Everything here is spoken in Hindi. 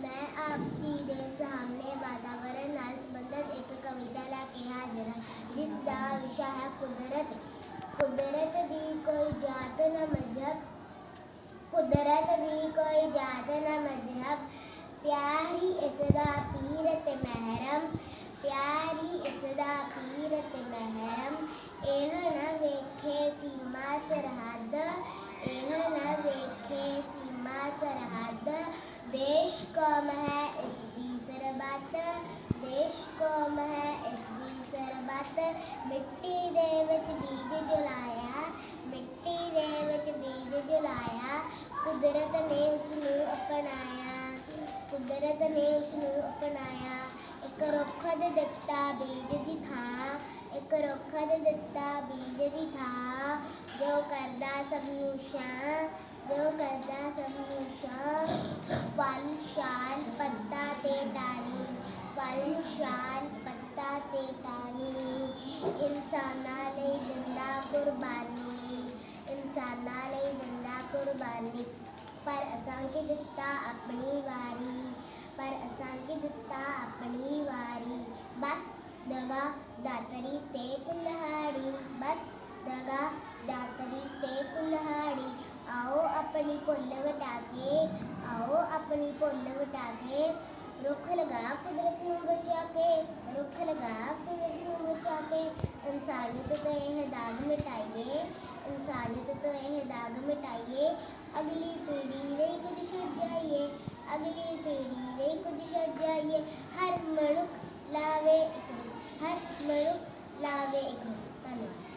ਮੈਂ ਆਪ ਜੀ ਦੇ ਸਾਹਮਣੇ ਵਾਤਾਵਰਣ ਨਾਲ ਸੰਬੰਧਿਤ ਇੱਕ ਕਵਿਤਾ ਲੈ ਕੇ ਹਾਜ਼ਰ ਹਾਂ ਜਿਸ ਦਾ ਵਿਸ਼ਾ ਹੈ ਕੁਦਰਤ ਕੁਦਰਤ ਦੀ ਕੋਈ ਜਾਤ ਨਾ ਮਜ਼ਹਬ ਕੁਦਰਤ ਦੀ ਕੋਈ ਜਾਤ ਨਾ ਮਜ਼ਹਬ ਪਿਆਰ ਹੀ ਇਸ ਦਾ ਪੀਰ ਤੇ ਮਹਿਰਮ ਪਿਆਰ ਹੀ ਇਸ ਦਾ ਪੀਰ ਤੇ ਦੇਸ਼ ਕੌਮ ਹੈ ਇਸ ਦੀ ਸਰਬੱਤ ਦੇਸ਼ ਕੌਮ ਹੈ ਇਸ ਦੀ ਸਰਬੱਤ ਮਿੱਟੀ ਦੇ ਵਿੱਚ ਬੀਜ ਜੁਲਾਇਆ ਮਿੱਟੀ ਦੇ ਵਿੱਚ ਬੀਜ ਜੁਲਾਇਆ ਕੁਦਰਤ ਨੇ ਉਸ ਨੂੰ ਅਪਣਾਇਆ ਕੁਦਰਤ ਨੇ ਉਸ ਨੂੰ ਅਪਣਾਇਆ ਇੱਕ ਰੁੱਖ ਦੇ ਦਿੱਤਾ ਬੀਜ ਦੀ ਥਾਂ ਇੱਕ ਰੁੱਖ ਦੇ ਦਿੱਤਾ ਬੀਜ ਦੀ ਥਾਂ ਜੋ ਕਰਦਾ ਸਭ ਨੂੰ ਛਾਂ ਜੋ ਕਰਦਾ ਸਭ ਨੂੰ ਛਾਂ शाल पत्ता ते टाणी फल शाल पत्ता ते टाणी इंसानाले दिंदा कुर्बानी, इंसानाले दिंदा कुर्बानी। पर असांखे दिता अपनी वारी, पर असांखे दिता अपनी वारी। बस दगा दातरी ते कुल्हाड़ी, बस दगा दातरी ਆਪਣੀ ਭੁੱਲ ਵਟਾ ਕੇ ਆਓ ਆਪਣੀ ਭੁੱਲ ਵਟਾ ਕੇ ਰੁੱਖ ਲਗਾ ਕੁਦਰਤ ਨੂੰ ਬਚਾ ਕੇ ਰੁੱਖ ਲਗਾ ਕੁਦਰਤ ਨੂੰ ਬਚਾ ਕੇ ਇਨਸਾਨੀਅਤ ਤੋਂ ਇਹ ਦਾਗ ਮਿਟਾਈਏ ਇਨਸਾਨੀਅਤ ਤੋਂ ਇਹ ਦਾਗ ਮਿਟਾਈਏ ਅਗਲੀ ਪੀੜ੍ਹੀ ਲਈ ਕੁਝ ਛੱਡ ਜਾਈਏ ਅਗਲੀ ਪੀੜ੍ਹੀ ਲਈ ਕੁਝ ਛੱਡ ਜਾਈਏ ਹਰ ਮਨੁੱਖ ਲਾਵੇ ਇੱਕ ਰੁੱਖ, ਹਰ ਮਨੁੱਖ ਲਾਵੇ ਇੱਕ ਰੁੱਖ।